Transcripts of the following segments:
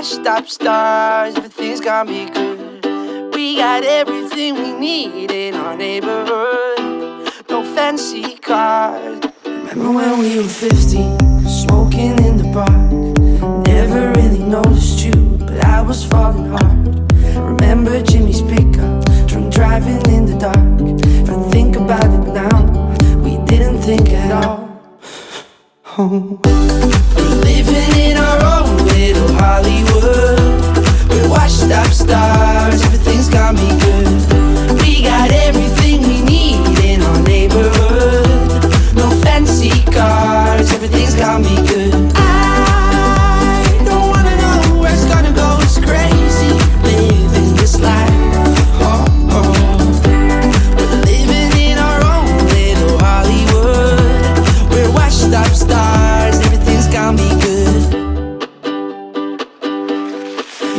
washed up stars, everything's gonna be good. We got everything we need in our neighborhood. No fancy cars. Remember when we were 15, smoking in the park? Never really noticed you, but I was falling hard. Remember Jimmy's pickup, drunk driving in the dark. If I think about it now, we didn't think at all. Oh. We're living in our own little Hollywood. We're washed up stars,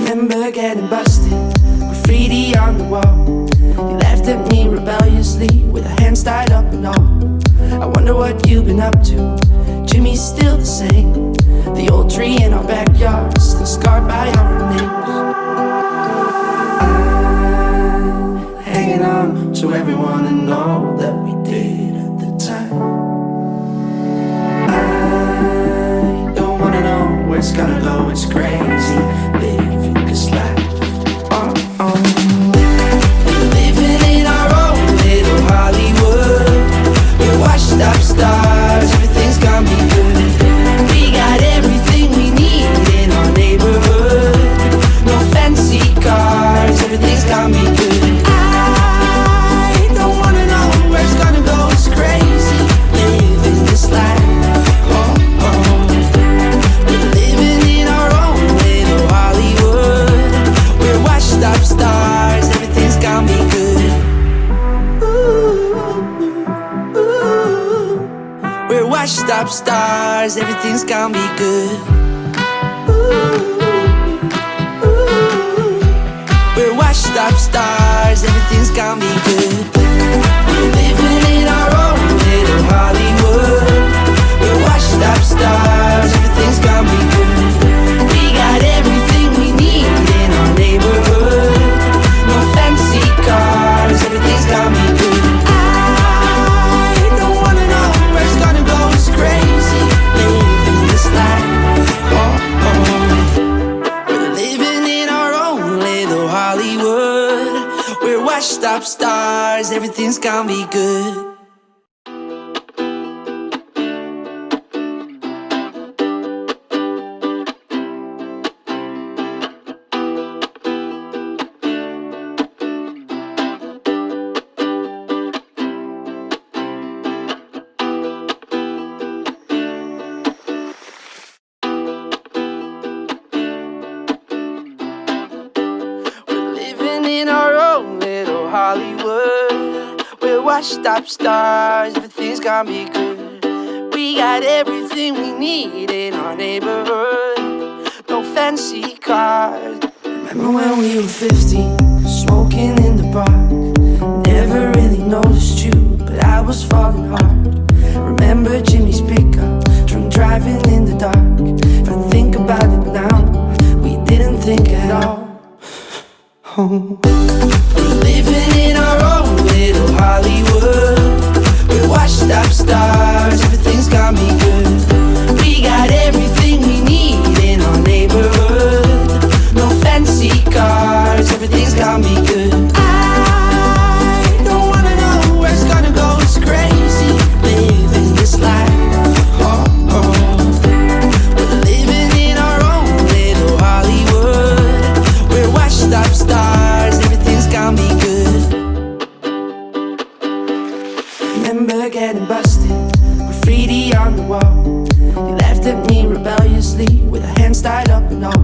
Remember getting busted, graffiti on the wall. You laughed at me rebelliously with our hands tied up and all. I wonder what you've been up to. Jimmy's still the same. The old tree in our backyard, still scarred by our names. I'm hanging on to everyone and all that we did at the time. I don't wanna know where it's gonna go. It's crazy up stars, everything's gonna be good. Ooh, ooh. We're washed up stars, everything's Up stars, everything's gonna be good. Washed up stars, everything's gonna be good. We got everything we need in our neighborhood. No fancy cars. Remember when we were 15, smoking in the park? Never really noticed you, but I was falling hard. Remember Jimmy's pickup, We're living in our own little Hollywood. Washed up stars, everything's gonna be Remember getting busted, graffiti on the wall. You laughed at me rebelliously with our hands tied up and all.